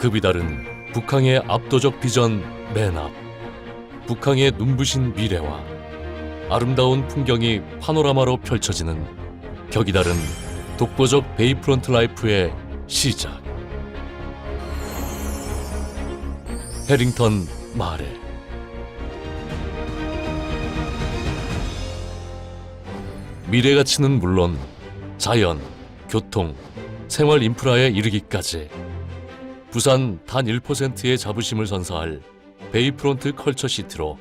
급이 다른 북항의 압도적 비전 맨 앞. 북항의 눈부신 미래와 아름다운 풍경이 파노라마로 펼쳐지는 격이 다른 독보적 베이프론트 라이프의 시작. 해링턴 마레. 미래 가치는 물론 자연, 교통, 생활 인프라에 이르기까지 부산 단 1%의 자부심을 선사할 베이프론트 컬처 시티로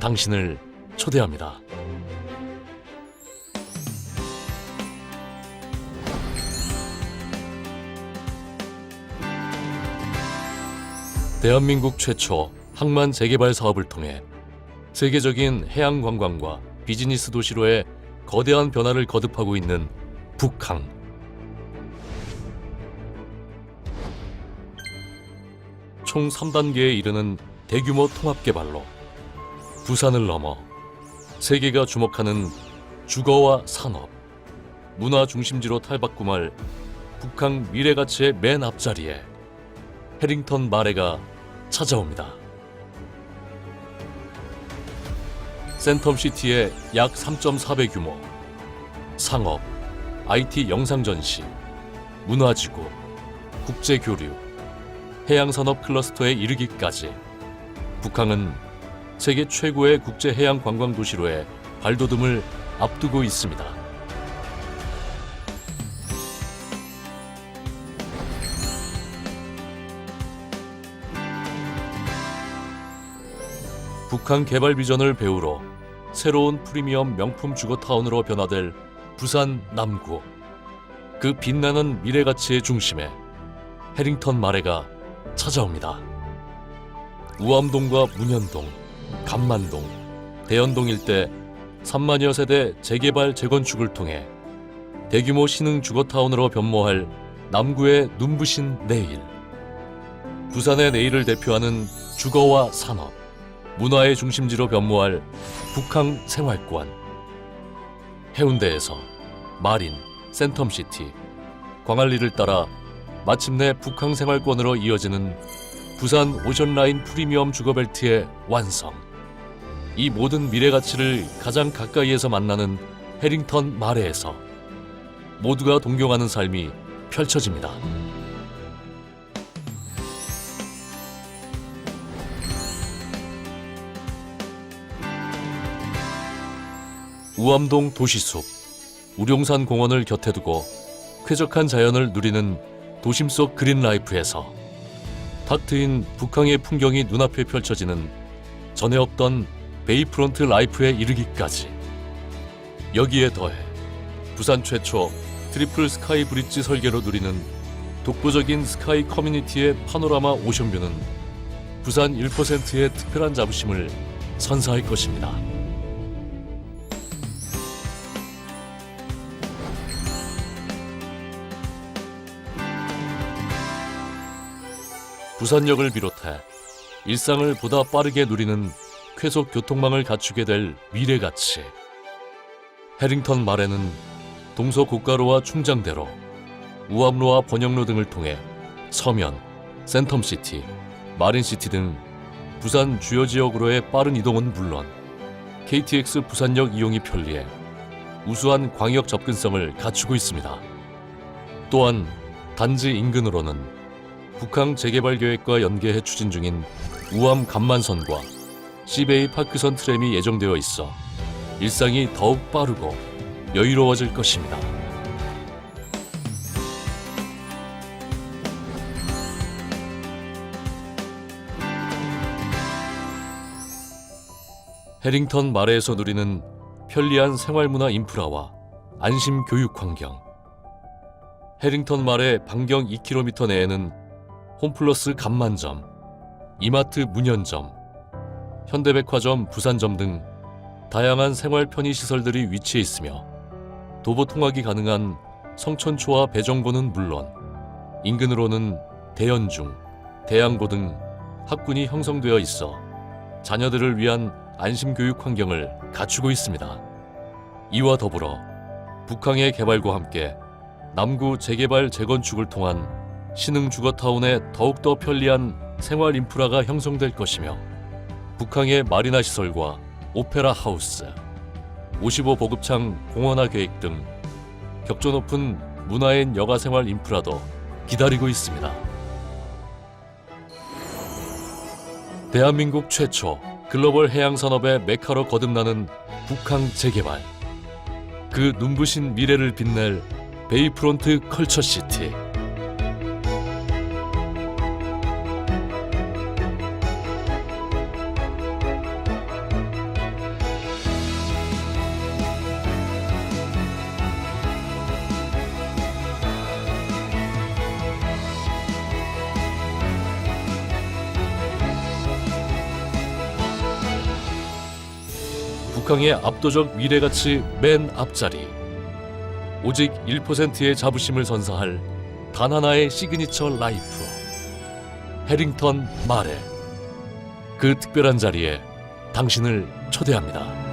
당신을 초대합니다. 대한민국 최초 항만 재개발 사업을 통해 세계적인 해양 관광과 비즈니스 도시로의 거대한 변화를 거듭하고 있는 북항. 총 3단계에 이르는 대규모 통합 개발로 부산을 넘어 세계가 주목하는 주거와 산업, 문화 중심지로 탈바꿈할 북한 미래 가치의 맨 앞자리에 해링턴 마레가 찾아옵니다. 센텀시티의 약 3.4배 규모, 상업, IT 영상 전시, 문화지구, 국제 교류, 해양산업 클러스터에 이르기까지 북한은 세계 최고의 국제 해양 관광 도시로의 발돋움을 앞두고 있습니다. 북한 개발 비전을 배우러 새로운 프리미엄 명품 주거 타운으로 변화될 부산 남구. 그 빛나는 미래 가치의 중심에 해링턴 마레가 찾아옵니다. 우암동과 문현동, 감만동, 대연동 일대 3만여 세대 재개발 재건축을 통해 대규모 신흥 주거타운으로 변모할 남구의 눈부신 내일. 부산의 내일을 대표하는 주거와 산업, 문화의 중심지로 변모할 북한 생활권. 해운대에서 마린, 센텀시티, 광안리를 따라 마침내 북한 생활권으로 이어지는 부산 오션라인 프리미엄 주거벨트의 완성. 이 모든 미래 가치를 가장 가까이에서 만나는 해링턴 마레에서 모두가 동경하는 삶이 펼쳐집니다. 우암동 도시숲, 우룡산 공원을 곁에 두고 쾌적한 자연을 누리는 도심 속 그린 라이프에서 탁 트인 북한의 풍경이 눈앞에 펼쳐지는 전에 없던 베이프론트 라이프에 이르기까지 여기에 더해 부산 최초 트리플 스카이 브릿지 설계로 누리는 독보적인 스카이 커뮤니티의 파노라마 오션뷰는 부산 1%의 특별한 자부심을 선사할 것입니다. 부산역을 비롯해 일상을 보다 빠르게 누리는 쾌속 교통망을 갖추게 될 미래 가치. 해링턴 말에는 동서 고가로와 충장대로, 우암로와 번영로 등을 통해 서면, 센텀시티, 마린시티 등 부산 주요 지역으로의 빠른 이동은 물론 KTX 부산역 이용이 편리해 우수한 광역 접근성을 갖추고 있습니다. 또한 단지 인근으로는 북한 재개발 계획과 연계해 추진 중인 우암 간만선과 시베이 파크선 트램이 예정되어 있어 일상이 더욱 빠르고 여유로워질 것입니다. 해링턴 마레에서 누리는 편리한 생활문화 인프라와 안심 교육 환경. 해링턴 마레 반경 2km 내에는 홈플러스 간만점, 이마트 문현점, 현대백화점 부산점 등 다양한 생활 편의 시설들이 위치해 있으며 도보 통학이 가능한 성천초와 배정고는 물론 인근으로는 대연중, 대양고 등 학군이 형성되어 있어 자녀들을 위한 안심 교육 환경을 갖추고 있습니다. 이와 더불어 북항의 개발과 함께 남구 재개발 재건축을 통한 신흥 주거타운에 더욱더 편리한 생활 인프라가 형성될 것이며 북항의 마리나 시설과 오페라 하우스, 55 보급창 공원화 계획 등 격조 높은 문화인 여가 생활 인프라도 기다리고 있습니다. 대한민국 최초 글로벌 해양 산업의 메카로 거듭나는 북항 재개발. 그 눈부신 미래를 빛낼 베이프론트 컬처 시티. 북한의 압도적 미래가치 맨 앞자리. 오직 1%의 자부심을 선사할 단 하나의 시그니처 라이프. 해링턴 마레. 그 특별한 자리에 당신을 초대합니다.